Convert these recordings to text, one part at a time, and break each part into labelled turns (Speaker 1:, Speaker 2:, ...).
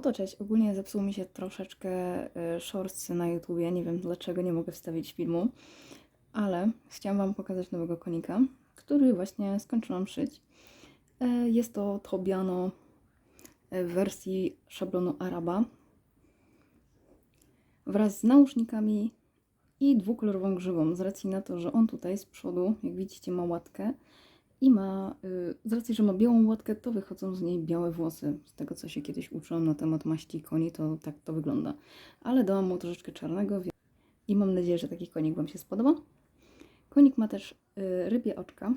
Speaker 1: No to cześć, ogólnie zepsuł mi się troszeczkę y, shortsy na YouTubie, nie wiem dlaczego nie mogę wstawić filmu, ale chciałam Wam pokazać nowego konika, który właśnie skończyłam szyć. E, Jest to Tobiano e, w wersji szablonu Araba. Wraz z nausznikami i dwukolorową grzywą, z racji na to, że on tutaj z przodu, jak widzicie, ma łatkę i ma, y, z racji, że ma białą łatkę, to wychodzą z niej białe włosy. Z tego, co się kiedyś uczyłam na temat maści koni, to tak to wygląda. Ale dałam mu troszeczkę czarnego i mam nadzieję, że taki konik Wam się spodoba. Konik ma też y, rybie oczka.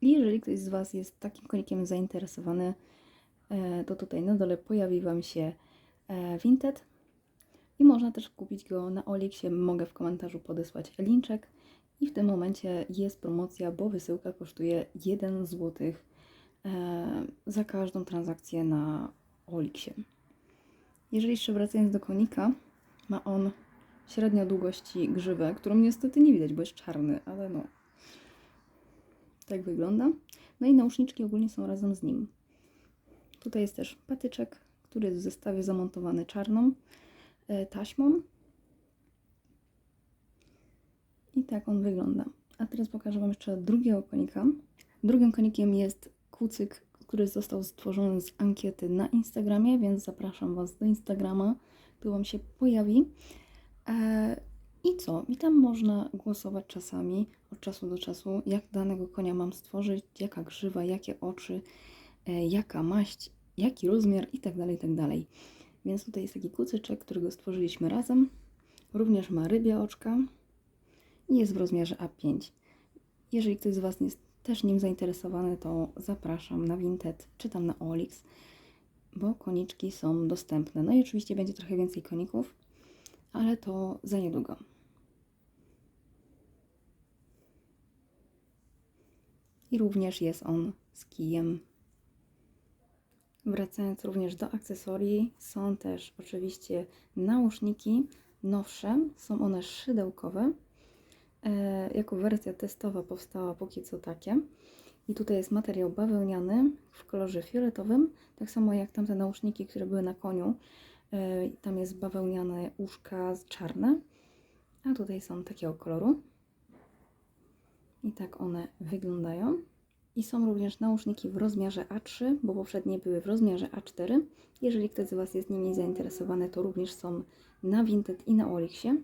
Speaker 1: I jeżeli ktoś z Was jest takim konikiem zainteresowany, e, to tutaj na dole pojawi Wam się e, Vinted i można też kupić go na Oliksie. Mogę w komentarzu podesłać linczek. I w tym momencie jest promocja, bo wysyłka kosztuje 1 zł e, za każdą transakcję na Oliksie. Jeżeli jeszcze wracając do konika, ma on średnio długości grzywę, którą niestety nie widać, bo jest czarny, ale no. Tak wygląda. No i nauszniczki ogólnie są razem z nim. Tutaj jest też patyczek, który jest w zestawie zamontowany czarną e, taśmą. I tak on wygląda. A teraz pokażę Wam jeszcze drugiego konika. Drugim konikiem jest kucyk, który został stworzony z ankiety na Instagramie, więc zapraszam Was do Instagrama. Tu Wam się pojawi. E, I co? I tam można głosować czasami, od czasu do czasu, jak danego konia mam stworzyć, jaka grzywa, jakie oczy, e, jaka maść, jaki rozmiar itd., itd. Więc tutaj jest taki kucyczek, którego stworzyliśmy razem. Również ma rybie oczka i jest w rozmiarze A5. Jeżeli ktoś z Was jest też nim zainteresowany, to zapraszam na Vinted czy tam na Olix, bo koniczki są dostępne. No i oczywiście będzie trochę więcej koników, ale to za niedługo. I również jest on z kijem. Wracając również do akcesorii, są też oczywiście nauszniki nowsze, są one szydełkowe. E, jako wersja testowa powstała póki co takie. I tutaj jest materiał bawełniany w kolorze fioletowym, tak samo jak tamte nauszniki, które były na koniu. E, tam jest bawełniane uszka czarne, a tutaj są takiego koloru. I tak one wyglądają. I są również nauszniki w rozmiarze A3, bo poprzednie były w rozmiarze A4. Jeżeli ktoś z Was jest nimi zainteresowany, to również są na Vinted i na Olixie.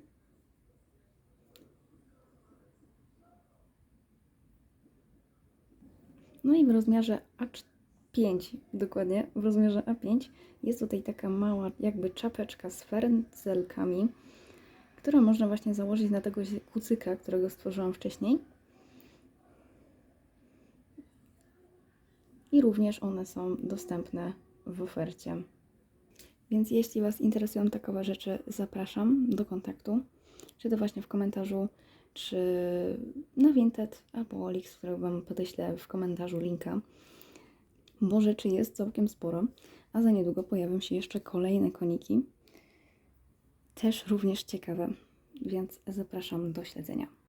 Speaker 1: No i w rozmiarze A5, dokładnie, w rozmiarze A5 jest tutaj taka mała jakby czapeczka z ferncelkami, którą można właśnie założyć na tego kucyka, którego stworzyłam wcześniej. I również one są dostępne w ofercie. Więc jeśli Was interesują takowe rzeczy, zapraszam do kontaktu, czy to właśnie w komentarzu, czy na Vinted albo Olix, którego Wam podeślę w komentarzu linka, bo rzeczy jest całkiem sporo, a za niedługo pojawią się jeszcze kolejne koniki, też również ciekawe, więc zapraszam do śledzenia.